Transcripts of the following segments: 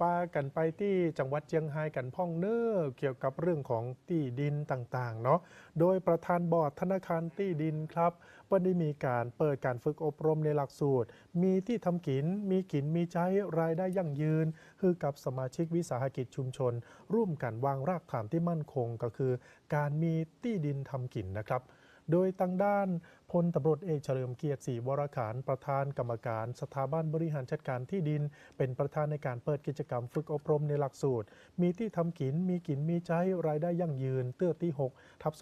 ปากันไปที่จังหวัดเจียงไฮ้กันพ่องเนอร์เกี่ยวกับเรื่องของที่ดินต่างๆเนาะโดยประธานบอร์ดธนาคารที่ดินครับเปิ้ลได้มีการเปิดการฝึกอบรมในหลักสูตร มีที่ทำกิน มีกินมีใช้รายได้ยั่งยืน คือกับสมาชิกวิสาหกิจชุมชน ร่วมกันวางรากฐานที่มั่นคงก็คือ การมีที่ดินทำกินนะครับ โดยตั้งด้านพลตำรวจเอกเฉลิมเกียรติศรีวรขานประธานกรรมการ สถาบันบริหารจัดการที่ดิน เป็นประธานในการเปิดกิจกรรมฝึกอบรมในหลักสูตร มีที่ทำกินมีกินมีใช้รายได้ยั่งยืน เตื้อที่6ทับ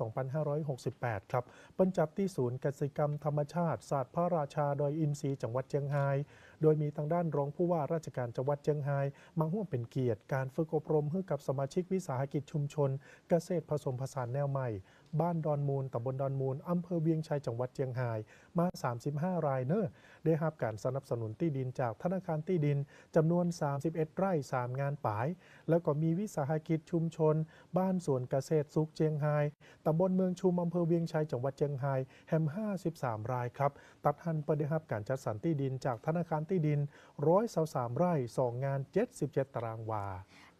2568 ครับบรรจัดที่ศูนย์กสิกรรมธรรมชาติศาสตร์พระราชาดอยอินทรีจังหวัดเชียงราย โดยมีทางด้านรองผู้ว่าราชการจังหวัดเชียงรายมาร่วมเป็นเกียรติการฝึกอบรมให้กับสมาชิกวิสาหกิจชุมชน เกษตรผสมผสานแนวใหม่บ้านดอนมูลตำบลดอนมูลอำเภอเวียงชัยจังหวัดเชียงรายมา 35 รายเนอะได้รับการสนับสนุนที่ดินจากธนาคารที่ดินจำนวน 31 ไร่ 3 งานป่าย แล้วก็มีวิสาหกิจชุมชน บ้านสวนเกษตรสุขเจียงไฮ้ตำบลเมืองชุมอำเภอเวียงชัยจังหวัดเจียงไฮ้แฮม 53 รายครับ ตัดหันประได้รับการจัดสรรที่ดินจากธนาคารที่ดิน123ไร่ 2 งาน 77 ตารางวา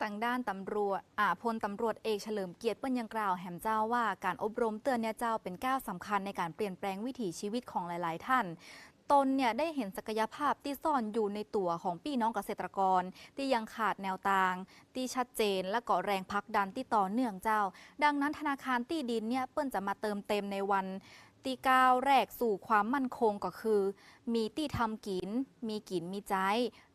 ต่างด้านตำรวจอาพลตำรวจเอกเฉลิมเกียรติเปิ้ลยังกล่าวแหมเจ้าว่าการอบรมเตือนเนี่ยเจ้าเป็นก้าวสำคัญในการเปลี่ยนแปลงวิถีชีวิตของหลาย ๆ ท่านตนเนี่ยได้เห็นศักยภาพที่ซ่อนอยู่ในตัวของพี่น้องเกษตรกร ที่ยังขาดแนวทาง ที่ชัดเจนและก็แรงพักดันที่ต่อเนื่องเจ้า ดังนั้นธนาคารที่ดินเนี่ยเปิ้ลจะมาเติมเต็มในวันที่ก้าวแรกสู่ความมั่นคงก็คือ มีที่ทำกิน มีกินมีใจ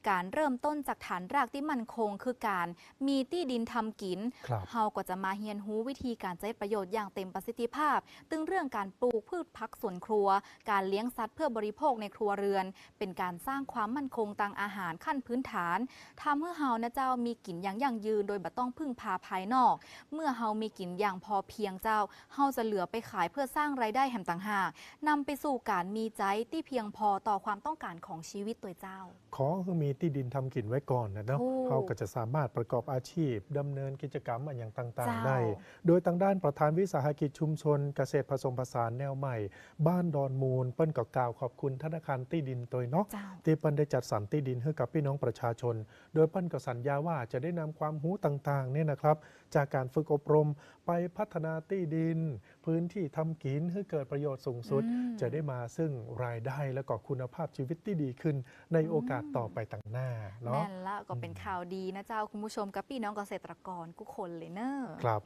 การเริ่มต้นจากฐานรากที่มั่นคง คือการมีที่ดินทำกินครับเฮาก็จะมาเฮียนหูวิธีการใช้ประโยชน์อย่างเต็มประสิทธิภาพ ตึงเรื่องการปลูกพืชพักสวนครัว การเลี้ยงสัตว์เพื่อบริโภคในครัวเรือน เป็นการสร้างความมั่นคงทางอาหารขั้นพื้นฐานทำให้เฮานะเจ้ามีกินอย่างยั่งยืน โดยบ่ต้องพึ่งพาภายนอก เมื่อเฮามีกินอย่างพอเพียงเจ้า เฮาจะเหลือไปขายเพื่อสร้างไรายได้แห่งต่างหากนำไปสู่การมีใจที่เพียงพอต่อความต้องการของชีวิตตัวเจ้า ขอคือมีที่ดินทำกินไว้ก่อนนะเนาะถูกเขาก็จะสามารถประกอบอาชีพดำเนินกิจกรรมอนอย่างต่างเจ้าๆได้ โดยทางด้านประธานวิสาหกิจชุมชน เกษตรผสมผสานแนวใหม่ บ้านดอนมูล เปิ้นก็กล่าวขอบคุณธนาคารที่ดินตัวเนาะเจ้าที่เปิ้นได้จัดสรรที่ดินให้กับพี่น้องประชาชน โดยเปิ้นก็สัญญาว่าจะได้นำความรู้ต่างๆเนี่ยนะครับ จากการฝึกอบรมไปพัฒนาที่ดิน พื้นที่ทำกินให้เกิดประโยชน์สูงสุดอืมจะได้มาซึ่งรายได้และก็คุณภาพชีวิตที่ดีขึ้นในโอกาสต่อไปต่างหน้าเนาะแม่นละก็เป็นข่าวดีนะเจ้าคุณผู้ชมกับพี่น้องเกษตรกรทุกคนเลยเนอะครับ